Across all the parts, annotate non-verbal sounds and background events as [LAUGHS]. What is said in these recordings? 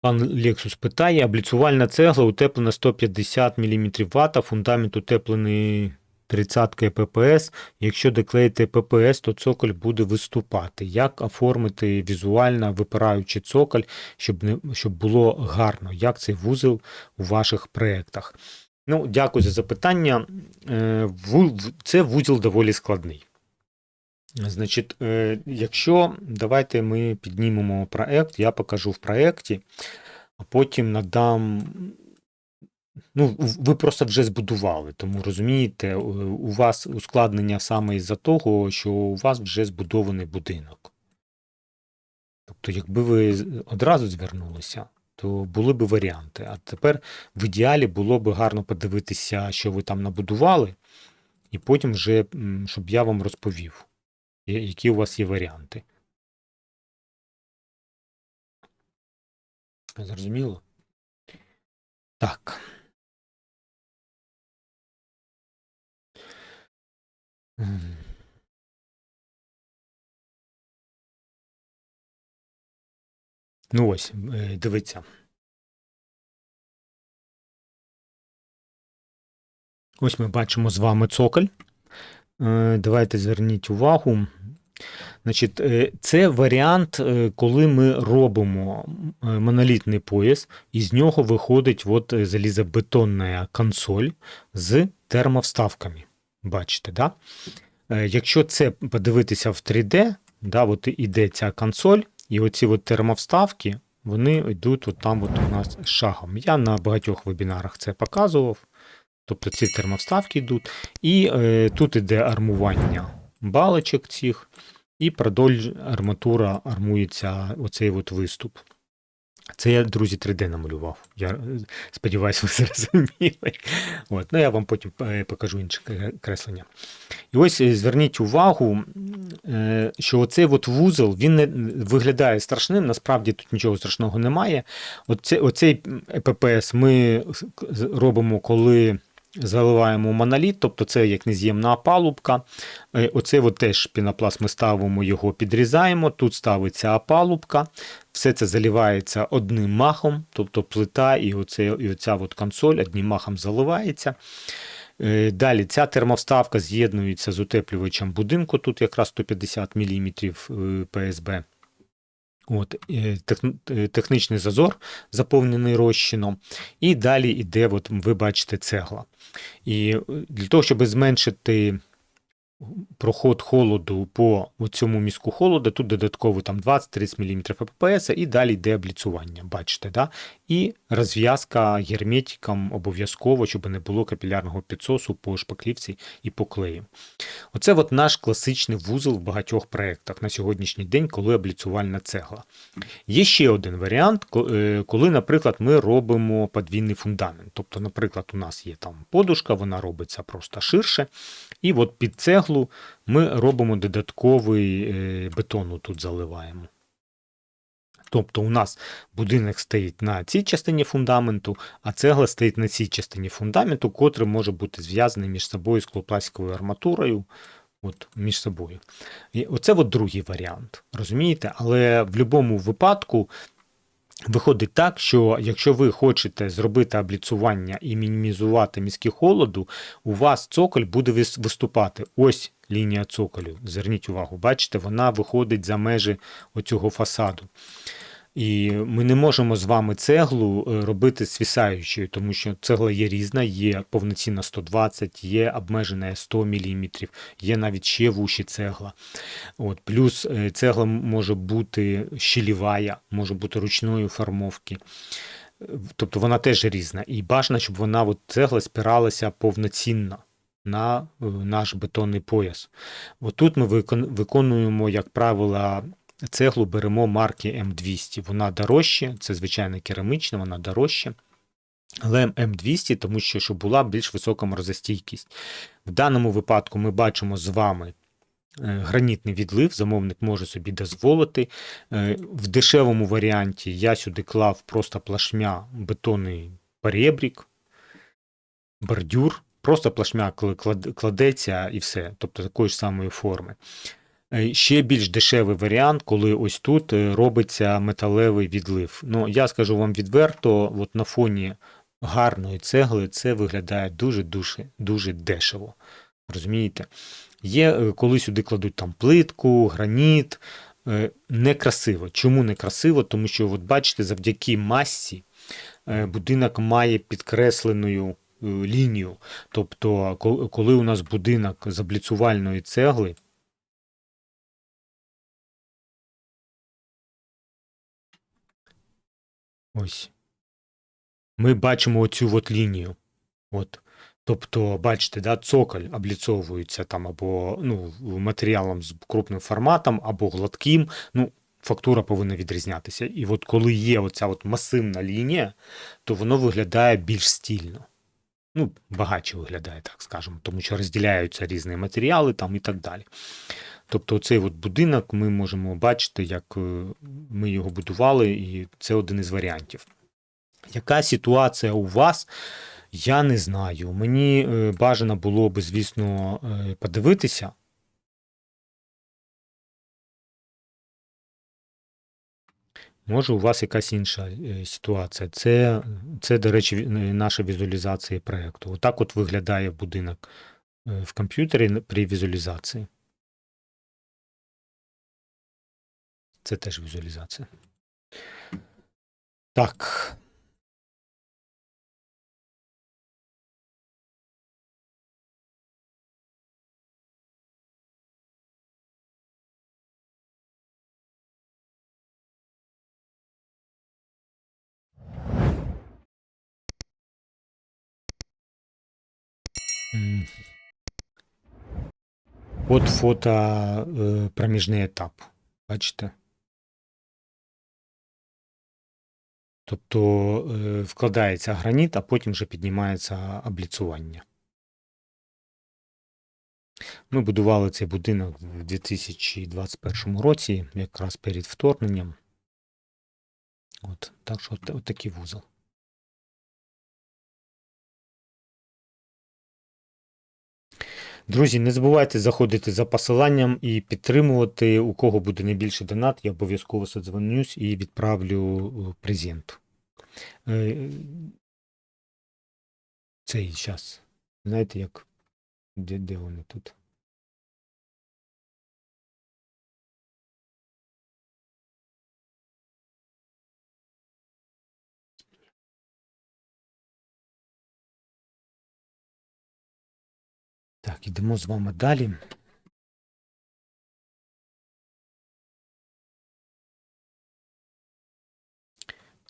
Пан Лексус питає: обліцувальна цегла утеплена 150 мм вата, фундамент утеплений 30 ППС. Якщо доклеїти ППС, то цоколь буде виступати. Як оформити візуально випираючий цоколь, щоб, не, щоб було гарно? Як цей вузол у ваших проєктах? Ну, дякую за запитання. Е, Це вузол доволі складний. Значить, е, якщо давайте ми піднімемо проект, я покажу в проєкті, а потім надам. Ну, ви просто вже збудували, тому розумієте, у вас ускладнення саме із-за того, що у вас вже збудований будинок. Тобто, якби ви одразу звернулися, то були б варіанти. А тепер в ідеалі було б гарно подивитися, що ви там набудували, і потім вже, щоб я вам розповів, які у вас є варіанти. Зрозуміло? Так. Ну ось, е, дивіться. Ось ми бачимо з вами цоколь. Е, Давайте зверніть увагу. Значить, е, це варіант, е, коли ми робимо монолітний пояс, і з нього виходить от залізобетонна консоль з термовставками. Бачите, да? Якщо це подивитися в 3D, да, от іде ця консоль, і оці от термовставки, вони йдуть от там от у нас шагом. Я на багатьох вебінарах це показував. Тобто ці термовставки йдуть. І е, тут іде армування балочок цих, і продовж арматура армується оцей от виступ. Це я, друзі, 3D намалював. Я е, сподіваюся, ви [LAUGHS] зрозуміли. От, ну, я вам потім е, покажу інше креслення. І ось е, зверніть увагу, що оцей от вузол він не виглядає страшним, насправді тут нічого страшного немає. Оце, оцей ППС ми робимо, коли заливаємо моноліт, тобто це як нез'ємна опалубка. Е, Оце от теж пінопласт ми ставимо, його підрізаємо. Тут ставиться опалубка. Все це заливається одним махом, тобто плита і, оце, і оця от консоль одним махом заливається. Е, Далі ця термовставка з'єднується з утеплювачем будинку, тут якраз 150 мм ПСБ. От, е, е, технічний зазор заповнений розчином. І далі йде, от ви бачите, цегла. І е, для того, щоб зменшити проход холоду по цьому мізку холоду, тут додатково там 20-30 мм ППС, і далі йде обліцування, бачите, да? і розв'язка герметиком обов'язково, щоб не було капілярного підсосу по шпаклівці і по клею. Оце от наш класичний вузол в багатьох проєктах на сьогоднішній день, коли обліцувальна цегла. Є ще один варіант, е, коли, наприклад, ми робимо подвійний фундамент. Тобто, наприклад, у нас є там подушка, вона робиться просто ширше, і от під цеглу ми робимо додатковий е, бетон тут заливаємо. Тобто у нас будинок стоїть на цій частині фундаменту, а цегла стоїть на цій частині фундаменту, котрий може бути зв'язаний між собою склопластиковою арматурою. От, між собою. І оце от другий варіант. Розумієте? Але в будь-якому випадку виходить так, що якщо ви хочете зробити обліцування і мінімізувати міські холоду, у вас цоколь буде виступати. Ось лінія цоколю. Зверніть увагу, бачите, вона виходить за межі оцього фасаду. І ми не можемо з вами цеглу е, робити свісаючою, тому що цегла є різна, є повноцінна 120, є обмежена 100 мм, є навіть ще вущі цегла. От, плюс е, цегла може бути щелівая, може бути ручної формовки. Е, Тобто вона теж різна. І бажано, щоб вона от, цегла спиралася повноцінно на наш бетонний пояс. Отут ми виконуємо, як правило, цеглу беремо марки М200. Вона дорожча, це звичайно керамічна, вона дорожча. Але М200, тому що щоб була більш висока морозостійкість. В даному випадку ми бачимо з вами е, гранітний відлив, замовник може собі дозволити. Е, В дешевому варіанті я сюди клав просто плашмя бетонний перебрік, бордюр, просто плашмя кладеться і все, тобто такої ж самої форми. Е, Ще більш дешевий варіант, коли ось тут е, робиться металевий відлив. Ну, я скажу вам відверто, от на фоні гарної цегли це виглядає дуже-дуже дуже дешево. Розумієте? Є, е, коли сюди кладуть там плитку, граніт. Некрасиво. Чому некрасиво? Тому що, от бачите, завдяки масі будинок має підкресленою лінію. Тобто, коли у нас будинок з обліцувальної цегли, ось, ми бачимо оцю от лінію. От. Тобто, бачите, да, цоколь обліцовується там або ну, матеріалом з крупним форматом, або гладким. Ну, фактура повинна відрізнятися. І от коли є оця от масивна лінія, то воно виглядає більш стільно. Ну, багатше виглядає, так скажемо, тому що розділяються різні матеріали там і так далі. Тобто, цей от будинок ми можемо бачити, як е, ми його будували, і це один із варіантів. Яка ситуація у вас? Я не знаю. Мені е, бажано було би, звісно, е, подивитися. Може, у вас якась інша ситуація. Це, це до речі, наша візуалізація проєкту. Отак от виглядає будинок в комп'ютері при візуалізації. Це теж візуалізація. Так. От фото е, проміжний етап. Бачите? Тобто е, вкладається граніт, а потім вже піднімається обліцування. Ми будували цей будинок в 2021 році, якраз перед вторгненням. От, так що от, от такий вузол. Друзі, не забувайте заходити за посиланням і підтримувати. У кого буде найбільше донат, я обов'язково задзвонюсь і відправлю е, презент. Е, Цей час. Знаєте, як. Де, де вони тут? Так, ідемо з вами далі.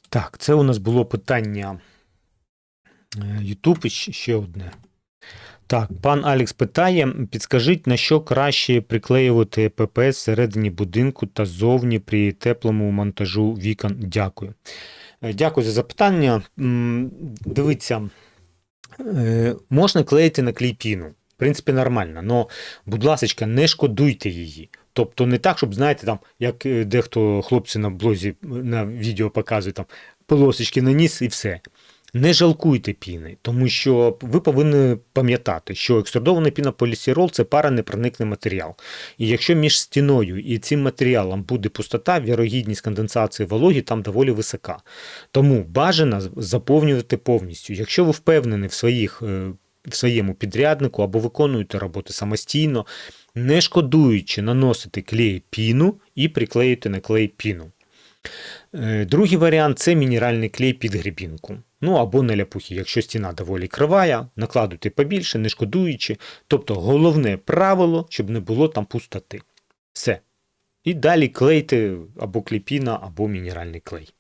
Так, це у нас було питання е, YouTube і ще одне. Так, пан Алекс питає: підскажіть, на що краще приклеювати ППС всередині будинку та ззовні при теплому монтажу вікон? Дякую. Е, Дякую за запитання. Дивіться, е, можна клеїти на клейпіну. В принципі, нормально, але, будь ласка, не шкодуйте її. Тобто не так, щоб, знаєте, там, як е, дехто хлопці на блозі на відео показують, там, полосочки наніс і все. Не жалкуйте піни, тому що ви повинні пам'ятати, що екструдований пінополістирол – це паранепроникний матеріал. І якщо між стіною і цим матеріалом буде пустота, вірогідність конденсації вологі там доволі висока. Тому бажано заповнювати повністю. Якщо ви впевнені в своїх е, своєму підряднику або виконуєте роботи самостійно, не шкодуючи наносити клей піну і приклеїти на клей піну. Е, Другий варіант це мінеральний клей під грібінку. Ну або на ляпухи, якщо стіна доволі кривая, накладуйте побільше, не шкодуючи. Тобто головне правило, щоб не було там пустоти. Все. І далі клейте або клейпіна, або мінеральний клей.